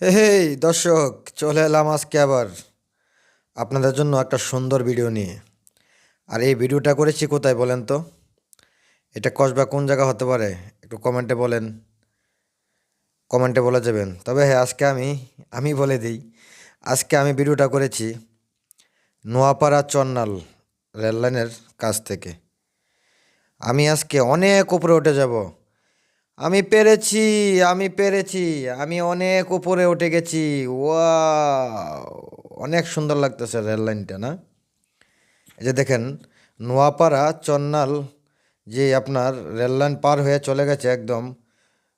হে হেই দর্শক, চলে এলাম আজকে আবার আপনাদের জন্য একটা সুন্দর ভিডিও নিয়ে। আর এই ভিডিওটা করেছি কোথায় বলেন তো? এটা কসবা কোন জায়গা হতে পারে? একটু কমেন্টে বলেন। কমেন্টে বলে যাবেন। তবে হ্যাঁ আজকে আমি আমি বলে দিই, আজকে আমি ভিডিওটা করেছি নোয়াপাড়া চন্নাল রেললাইনের কাছ থেকে। আমি আজকে অনেক উপরে উঠে যাব। আমি পেরেছি আমি পেরেছি, আমি অনেক উপরে উঠে গেছি। ওয়া অনেক সুন্দর লাগতেছে রেল লাইনটা, না? এই যে দেখেন, নোয়াপাড়া, চন্নাল, যে আপনার রেল লাইন পার হয়ে চলে গেছে একদম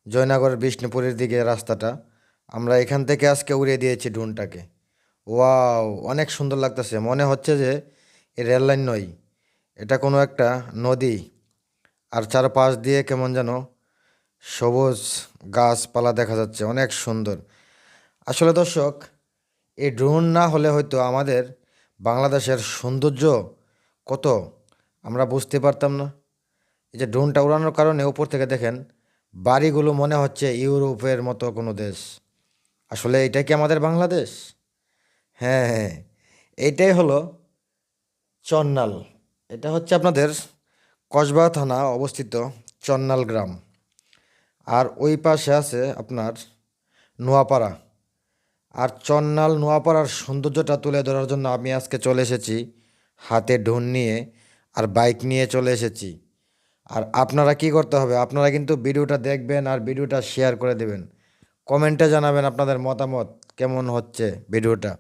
জয়নগর, বিষ্ণুপুরের দিকে রাস্তাটা, আমরা এখান থেকে আজকে উড়িয়ে দিয়েছি ড্রোনটাকে। ওয়াও, অনেক সুন্দর লাগতেছে। মনে হচ্ছে যে এই রেল লাইন নয়, এটা কোনো একটা নদী, আর চারপাশ দিয়ে কেমন যেন সবুজ গাছপালা দেখা যাচ্ছে, অনেক সুন্দর। আসলে দর্শক, এই ড্রোন না হলে হয়তো আমাদের বাংলাদেশের সৌন্দর্য কত, আমরা বুঝতে পারতাম না। এই যে ড্রোনটা উড়ানোর কারণে উপর থেকে দেখেন, বাড়িগুলো মনে হচ্ছে ইউরোপের মতো কোনো দেশ। আসলে এটা কি আমাদের বাংলাদেশ? হ্যাঁ হ্যাঁ এইটাই হলো চন্নাল। এটা হচ্ছে আপনাদের কসবা থানা অবস্থিত চন্নাল গ্রাম। আর ওই পাশে আছে আপনার নোয়াপাড়া। আর চন্নাল নোয়াপাড়ার সৌন্দর্যটা তুলে ধরার জন্য আমি আজকে চলে এসেছি হাতে ঢোন নিয়ে আর বাইক নিয়ে চলে এসেছি। আর আপনারা কি করতে হবে? আপনারা কিন্তু ভিডিওটা দেখবেন আর ভিডিওটা শেয়ার করে দেবেন। কমেন্টে জানাবেন আপনাদের মতামত কেমন হচ্ছে ভিডিওটা।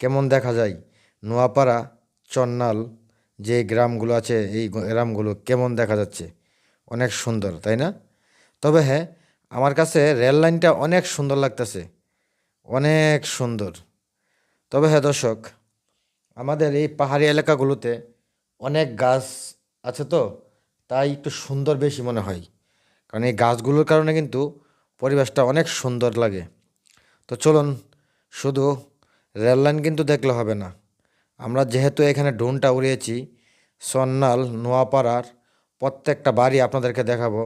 কেমন দেখা যায়? নোয়াপাড়া, চন্নাল যে গ্রামগুলো আছে, এই গ্রামগুলো কেমন দেখা যাচ্ছে? অনেক সুন্দর, তাই না? তবে হ্যাঁ আমার কাছে রেল লাইনটা অনেক সুন্দর লাগতেছে। অনেক সুন্দর। তবে হ্যাঁ দর্শক, আমাদের এই পাহাড়ি এলাকাগুলোতে অনেক গাছ আছে তো, তাই একটু সুন্দর বেশি মনে হয়। কারণ এই গাছগুলোর কারণে কিন্তু পরিবেশটা অনেক সুন্দর লাগে। তো চলুন, শুধু রেল লাইন কিন্তু দেখলে হবে না। আমরা যেহেতু এখানে ড্রোনটা উড়িয়েছি, সন্নাল, নোয়াপাড়ার প্রত্যেকটা বাড়ি আপনাদেরকে দেখাবো।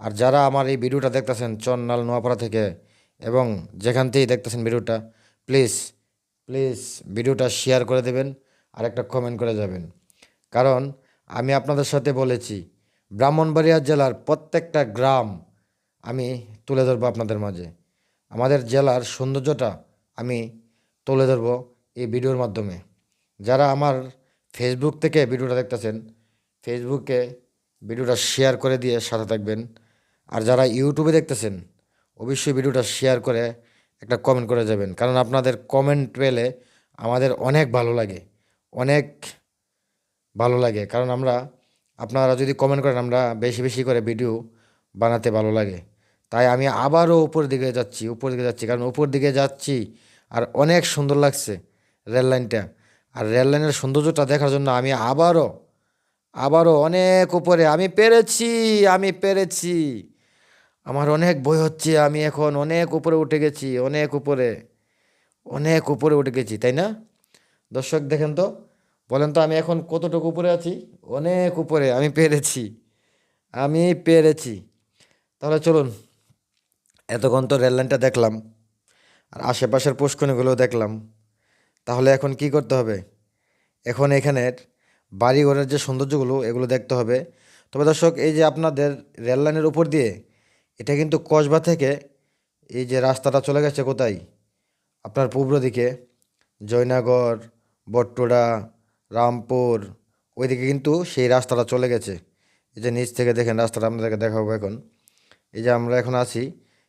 আর যারা আমার এই ভিডিওটা দেখতেছেন চন্নাল নোয়াপাড়া থেকে এবং যেখান থেকেই দেখতেছেন ভিডিওটা প্লিজ প্লিজ ভিডিওটা শেয়ার করে দেবেন আর একটা কমেন্ট করে যাবেন। কারণ আমি আপনাদের সাথে বলেছি, ব্রাহ্মণবাড়িয়া জেলার প্রত্যেকটা গ্রাম আমি তুলে ধরবো আপনাদের মাঝে। আমাদের জেলার সৌন্দর্যটা আমি তুলে ধরবো এই ভিডিওর মাধ্যমে। যারা আমার ফেসবুক থেকে ভিডিওটা দেখতেছেন ফেসবুকে ভিডিওটা শেয়ার করে দিয়ে সাথে থাকবেন। আর যারা ইউটিউবে দেখতেছেন, অবশ্যই ভিডিওটা শেয়ার করে একটা কমেন্ট করে যাবেন। কারণ আপনাদের কমেন্ট পেলে আমাদের অনেক ভালো লাগে। অনেক ভালো লাগে। কারণ আমরা, আপনারা যদি কমেন্ট করেন, আমরা বেশি বেশি করে ভিডিও বানাতে ভালো লাগে। তাই আমি আবারও উপর দিকে যাচ্ছি উপর দিকে যাচ্ছি। কারণ উপর দিকে যাচ্ছি আর অনেক সুন্দর লাগছে রেল লাইনটা। আর রেল লাইনের সৌন্দর্যটা দেখার জন্য আমি আবারও আবারও অনেক উপরে, আমি পেরেছি আমি পেরেছি। আমার অনেক ভয় হচ্ছে, আমি এখন অনেক উপরে উঠে গেছি, অনেক উপরে অনেক উপরে উঠে গেছি, তাই না? দর্শক দেখেন তো, বলেন তো আমি এখন কতটুকু উপরে আছি? অনেক উপরে, আমি পেরেছি আমি পেরেছি। তাহলে চলুন, এতক্ষণ তো রেল লাইনটা দেখলাম, আর আশেপাশের পুষ্কনিগুলোও দেখলাম। তাহলে এখন কি করতে হবে? এখন এখানের বাড়িঘরের যে সৌন্দর্যগুলো, এগুলো দেখতে হবে। তবে দর্শক, এই যে আপনাদের রেল লাইনের উপর দিয়ে এটা কিন্তু কসবা থেকে এই যে রাস্তাটা চলে গেছে কোথায়? আপনার পূর্ব দিকে জয়নগর বট্টোড়া রামপুর, ওইদিকে কিন্তু সেই রাস্তাটা চলে গেছে। এই যে নিচ থেকে দেখেন রাস্তাটা আপনাদেরকে দেখাবো এখন। এই যে আমরা এখন আছি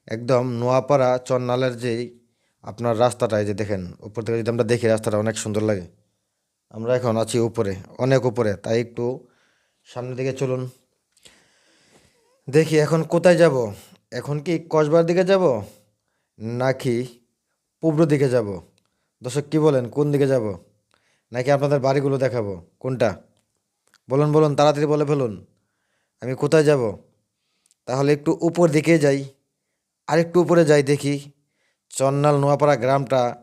একদম নোয়াপাড়া চন্নালের যেই আপনার রাস্তাটা, এই যে দেখেন, উপর থেকে যদি আমরা দেখি রাস্তাটা অনেক সুন্দর লাগে। আমরা এখন আছি উপরে, অনেক উপরে। তাই একটু সামনের দিকে চলুন। দেখি এখন কোথায় যাব? এখন কি কসবার দিকে যাব? নাকি পূর্ব দিকে যাব? দর্শক কি বলেন, কোন দিকে যাব? নাকি আপনাদের বাড়িগুলো দেখাবো? কোনটা? বলুন বলুন, তাড়াতাড়ি বলে ফেলুন। আমি কোথায় যাব? তাহলে একটু উপর দিকে যাই। আর একটু উপরে যাই দেখি। চন্নাল নোয়াপাড়া গ্রামটা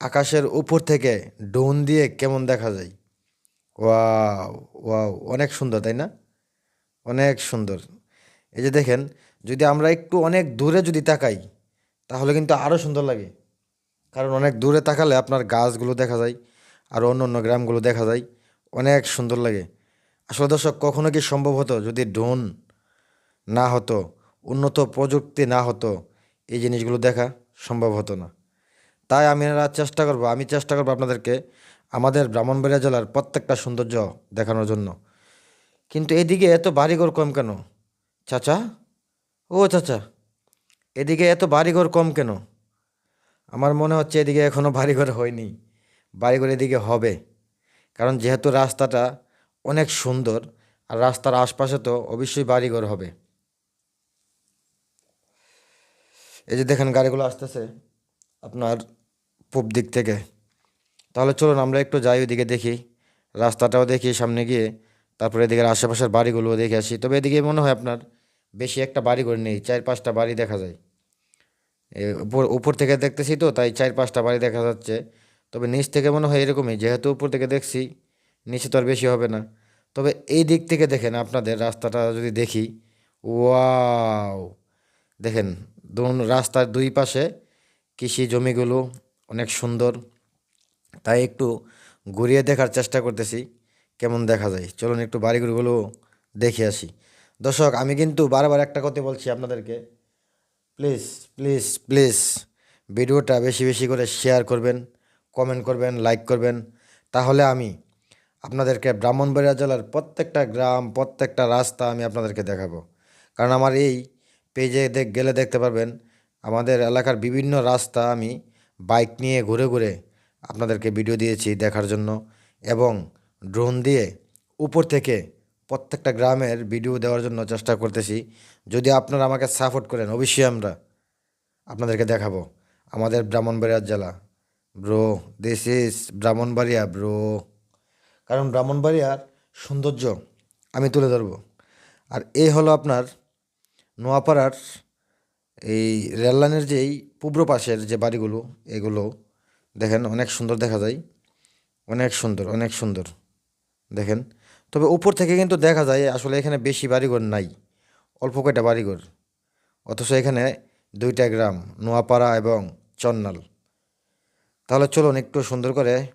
আকাশের উপর থেকে ডোন দিয়ে কেমন দেখা যায়। ওয়াও ওয়াও, অনেক সুন্দর, তাই না? অনেক সুন্দর। এই যে দেখেন, যদি আমরা একটু অনেক দূরে যদি তাকাই, তাহলে কিন্তু আরও সুন্দর লাগে। কারণ অনেক দূরে তাকালে আপনার গাছগুলো দেখা যায়, আর অন্য অন্য গ্রামগুলো দেখা যায়, অনেক সুন্দর লাগে। আসলে দর্শক, কখনো কি সম্ভব হতো যদি ড্রোন না হতো, উন্নত প্রযুক্তি না হতো, এই জিনিসগুলো দেখা সম্ভব হতো না? তাই আমি চেষ্টা করব, আমি চেষ্টা করব আপনাদেরকে আমাদের ব্রাহ্মণবাড়িয়া জেলার প্রত্যেকটা সৌন্দর্য দেখানোর জন্য। কিন্তু এদিকে এত বাড়িঘর কম কেন? চাচা? ও চাচা, এদিকে এত বাড়িঘর কম কেন? আমার মনে হচ্ছে এদিকে এখনও বাড়িঘর হয়নি। বাড়িঘর এদিকে হবে, কারণ যেহেতু রাস্তাটা অনেক সুন্দর, আর রাস্তার আশপাশে তো অবশ্যই বাড়িঘর হবে। এই যে দেখেন গাড়িগুলো আসতেছে আপনার পূব দিক থেকে। তাহলে চলুন আমরা একটু যাই ওইদিকে দেখি, রাস্তাটাও দেখি, সামনে গিয়ে তারপরে এদিকে আশেপাশের বাড়িগুলোও দেখে আসি। তবে এদিকে মনে হয় আপনার বেশি একটা বাড়ি ঘর নেই, চার পাঁচটা বাড়ি দেখা যায়। উপর উপর থেকে দেখতেছি তো, তাই চার পাঁচটা বাড়ি দেখা যাচ্ছে। তবে নিচ থেকে মনে হয় এরকমই, যেহেতু উপর থেকে দেখছি, নিচে তো আর বেশি হবে না। তবে এই দিক থেকে দেখেন আপনাদের রাস্তাটা যদি দেখি, ওয়াও! দেখেন দুন রাস্তার দুই পাশে কৃষি জমিগুলো অনেক সুন্দর। তাই একটু ঘুরিয়ে দেখার চেষ্টা করতেছি, কেমন দেখা যায়। চলুন একটু বাড়িঘরগুলো দেখে আসি। দর্শক, আমি কিন্তু বারবার একটা কথা বলছি আপনাদেরকে। প্লিজ প্লিজ প্লিজ ভিডিওটা বেশি বেশি করে শেয়ার করবেন কমেন্ট করবেন লাইক করবেন। তাহলে আমি আপনাদেরকে ব্রাহ্মণবাড়িয়া জেলার প্রত্যেকটা গ্রাম, প্রত্যেকটা রাস্তা আমি আপনাদেরকে দেখাবো। কারণ আমার এই পেজে দেখ, গেলে দেখতে পারবেন, আমাদের এলাকার বিভিন্ন রাস্তা আমি বাইক নিয়ে ঘুরে ঘুরে আপনাদেরকে ভিডিও দিয়েছি দেখার জন্য এবং ড্রোন দিয়ে উপর থেকে প্রত্যেকটা গ্রামের ভিডিও দেওয়ার জন্য চেষ্টা করতেছি। যদি আপনারা আমাকে সাপোর্ট করেন, অবশ্যই আমরা আপনাদেরকে দেখাবো। আমাদের ব্রাহ্মণবাড়িয়ার জেলা। Bro this is Brahmanbaria, bro. কারণ ব্রাহ্মণবাড়িয়ার সৌন্দর্য আমি তুলে ধরবো। আর এই হলো আপনার নোয়াপাড়ার এই রেললাইনের যেই পূর্ব পাশের যে বাড়িগুলো, এগুলো। দেখেন, অনেক সুন্দর দেখা যায়। অনেক সুন্দর অনেক সুন্দর। দেখেন তবে উপর থেকে কিন্তু দেখা যায় আসলে এখানে বেশি বাড়িঘর নাই। অল্প কয়টা বাড়িঘর। অথচ এখানে দুইটা গ্রাম, নোয়াপাড়া এবং চন্নাল। তাহলে চলুন একটু সুন্দর করে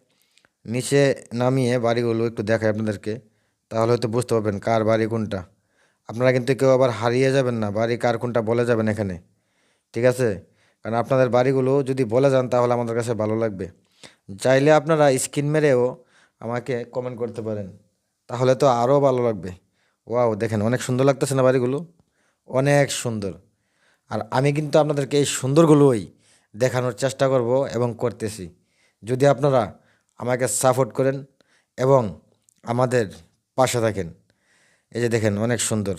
নিচে নামিয়ে বাড়িগুলো একটু দেখাই আপনাদেরকে। তাহলে হয়তো বুঝতে পারবেন কার বাড়ি কোনটা। আপনারা কিন্তু কেউ আবার হারিয়ে যাবেন না, বাড়ি কার কোনটা বলে যাবেন এখানে। ঠিক আছে? কারণ আপনাদের বাড়িগুলো যদি বলে যান তাহলে আমাদের কাছে ভালো লাগবে। চাইলে আপনারা স্ক্রিন মেরেও আমাকে কমেন্ট করতে পারেন। তাহলে তো আরও ভালো লাগবে। ওয়াও, দেখেন অনেক সুন্দর লাগতেছে না বাড়িগুলো? অনেক সুন্দর। আর আমি কিন্তু আপনাদেরকে এই সুন্দরগুলোই দেখানোর চেষ্টা করব এবং করতেছি। যদি আপনারা আমাকে সাপোর্ট করেন এবং আমাদের পাশে থাকেন, এই যে দেখেন অনেক সুন্দর।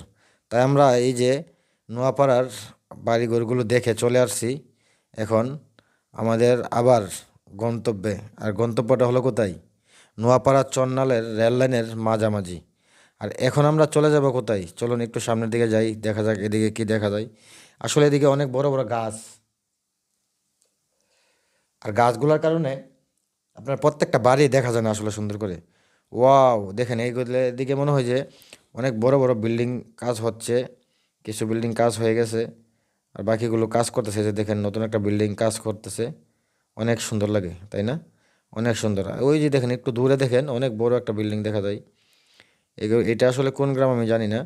তাই আমরা এই যে নোয়াপাড়ার বাড়িঘরগুলো দেখে চলে আসছি। এখন আমাদের আবার গন্তব্যে। আর গন্তব্যটা হলো কোথায়? নোয়াপাড়া চন্নালের রেল লাইনের মাঝামাঝি। আর এখন আমরা চলে যাব কোথায়? চলুন একটু সামনের দিকে যাই, দেখা যাক এদিকে কি দেখা যায়। আসলে এদিকে অনেক বড় বড় গাছ। আর গাছগুলোর কারণে আপনার প্রত্যেকটা বাড়ি দেখা যায় না আসলে সুন্দর করে। ওয়াও, দেখেন এইগুলো এদিকে মনে হয় যে অনেক বড় বড় বিল্ডিং কাজ হচ্ছে। কিছু বিল্ডিং কাজ হয়ে গেছে। আর বাকিগুলো কাজ করতেছে যে দেখেন নতুন একটা বিল্ডিং কাজ করতেছে। অনেক সুন্দর লাগে, তাই না? অনেক সুন্দর। ওই যে দেখেন, একটু দূরে দেখেন, অনেক বড় একটা বিল্ডিং দেখা যায়। এগুলো এটা আসলে কোন গ্রাম আমি জানি না।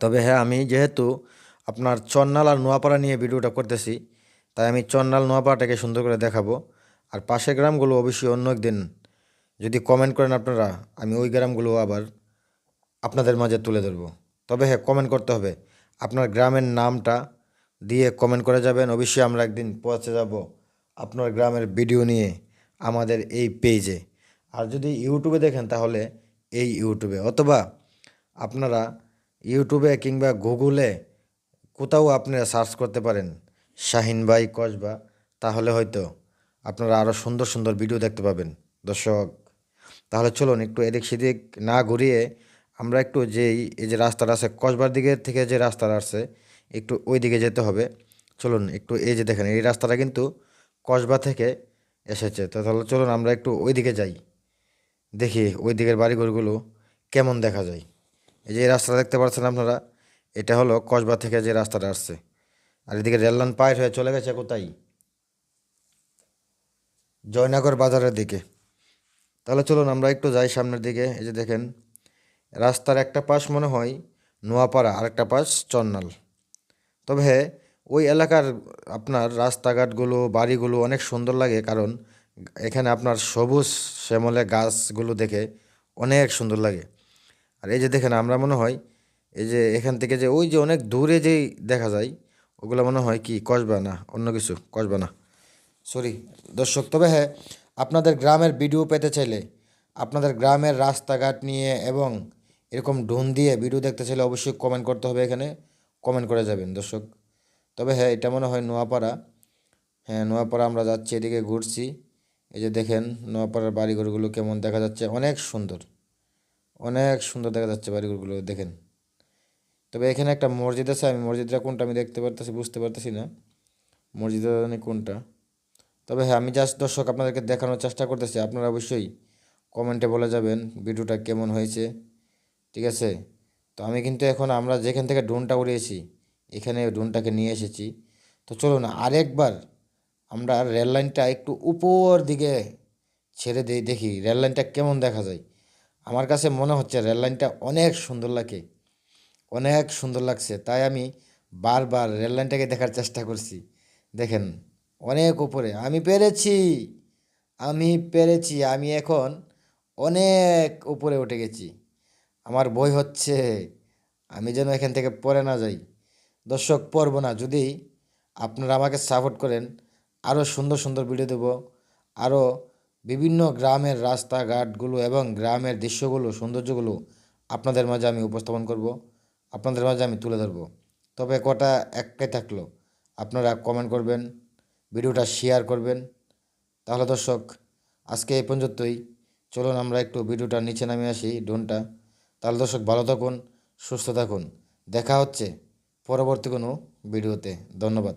তবে হ্যাঁ আমি যেহেতু আপনার চন্নাল আর নোয়াপাড়া নিয়ে ভিডিওটা করতেছি, তাই আমি চন্নাল নোয়াপাড়াটাকে সুন্দর করে দেখাবো। আর পাশের গ্রামগুলো অবশ্যই অন্য একদিন যদি কমেন্ট করেন আপনারা, আমি ওই গ্রামগুলো আবার আপনাদের মাঝে তুলে ধরবো। তবে হ্যাঁ কমেন্ট করতে হবে। আপনার গ্রামের নামটা দিয়ে কমেন্ট করে যাবেন। অবশ্যই আমরা একদিন পৌঁছে যাব আপনার গ্রামের ভিডিও নিয়ে। আমাদের এই পেজে আর যদি ইউটিউবে দেখেন তাহলে এই ইউটিউবে। অথবা আপনারা ইউটিউবে কিংবা গুগলে কোথাও আপনারা সার্চ করতে পারেন, শাহিন ভাই কসবা, তাহলে হয়তো আপনারা আরও সুন্দর সুন্দর ভিডিও দেখতে পাবেন। দর্শক, তাহলে চলুন একটু এদিক সেদিক না ঘুরিয়ে আমরা একটু যেই, এই যে রাস্তাটা আছে, কসবার দিকে থেকে যে রাস্তাটা আসছে একটু ওই দিকে যেতে হবে। চলুন একটু এই যে দেখেন, এই রাস্তাটা কিন্তু কসবা থেকে এসেছে। তো তাহলে চলুন আমরা একটু ওই দিকে যাই। দেখি ওই দিকের বাড়িঘরগুলো কেমন দেখা যায়। এই যে রাস্তাটা দেখতে পাচ্ছেন আপনারা, এটা হলো কসবা থেকে যে রাস্তাটা আসছে। আর এদিকে রেললাইন পার হয়ে চলে গেছে কোথায়? জয়নগর বাজারের দিকে। তাহলে চলুন আমরা একটু যাই সামনের দিকে। এই যে দেখেন, রাস্তার একটা পাশ মনে হয় নোয়াপাড়া, আরেকটা পাশ চন্নাল। তবে হ্যাঁ ওই এলাকার আপনার রাস্তাঘাটগুলো, বাড়িগুলো অনেক সুন্দর লাগে কারণ এখানে আপনার সবুজ শ্যামলে গাছগুলো দেখে অনেক সুন্দর লাগে। আর এই যে দেখেন, আমরা মনে হয় এই যে এখান থেকে যে ওই যে অনেক দূরে যেই দেখা যায়, ওগুলো মনে হয় কি কসবা না, অন্য কিছু কসবা না। সরি দর্শক, তবে হ্যাঁ আপনাদের গ্রামের ভিডিও পেতে চাইলে, আপনাদের গ্রামের রাস্তাঘাট নিয়ে এবং এরকম ডোন দিয়ে ভিডিও দেখতে চাইলে অবশ্যই কমেন্ট করতে হবে এখানে কমেন্ট করে যাবেন, দর্শক। তবে হ্যাঁ এটা মনে হয় নোয়াপাড়া। হ্যাঁ নোয়াপাড়া আমরা যাচ্ছি, এদিকে ঘুরছি। এই যে দেখেন, নোয়াপাড়ার বাড়িঘরগুলো কেমন দেখা যাচ্ছে। অনেক সুন্দর। অনেক সুন্দর দেখা যাচ্ছে বাড়িঘরগুলো, দেখেন। তবে এখানে একটা মসজিদ আছে, আমি মসজিদটা কোনটা আমি দেখতে পারতেছি, বুঝতে পারতেছি না। মসজিদটা জানি কোনটা। তবে হ্যাঁ আমি জাস্ট দর্শক আপনাদেরকে দেখানোর চেষ্টা করতেছি। আপনারা অবশ্যই কমেন্টে বলে যাবেন ভিডিওটা কেমন হয়েছে। ঠিক আছে? তো আমি কিন্তু এখন আমরা যেখান থেকে ড্রোনটা উড়িয়েছি এখানে ড্রোনটাকে নিয়ে এসেছি। তো চলুন, আরেকবার আমরা রেল লাইনটা একটু উপর দিকে ছেড়ে দিই দেখি রেল লাইনটা কেমন দেখা যায়। আমার কাছে মনে হচ্ছে রেল লাইনটা অনেক সুন্দর লাগে, অনেক সুন্দর লাগছে। তাই আমি বারবার রেল লাইনটাকে দেখার চেষ্টা করছি। দেখেন, অনেক উপরে। আমি পেরেছি আমি পেরেছি, আমি এখন অনেক উপরে উঠে গেছি। আমার বই হচ্ছে, আমি যেন এখান থেকে পড়ে না যাই। দর্শক পড়ব না, যদি আপনারা আমাকে সাপোর্ট করেন আরও সুন্দর সুন্দর ভিডিও দেবো। আরও বিভিন্ন গ্রামের রাস্তাঘাটগুলো এবং গ্রামের দৃশ্যগুলো, সৌন্দর্যগুলো আপনাদের মাঝে আমি উপস্থাপন করব, আপনাদের মাঝে আমি তুলে ধরবো। তবে কটা একটাই থাকল, আপনারা কমেন্ট করবেন, ভিডিওটা শেয়ার করবেন। তাহলে দর্শক, আজকে এই পর্যন্তই। চলুন আমরা একটু ভিডিওটা নিচে নামিয়ে আসি ডোনটা তাহলে দর্শক, ভালো থাকুন, সুস্থ থাকুন। দেখা হচ্ছে। পরবর্তী কোনো ভিডিওতে। ধন্যবাদ।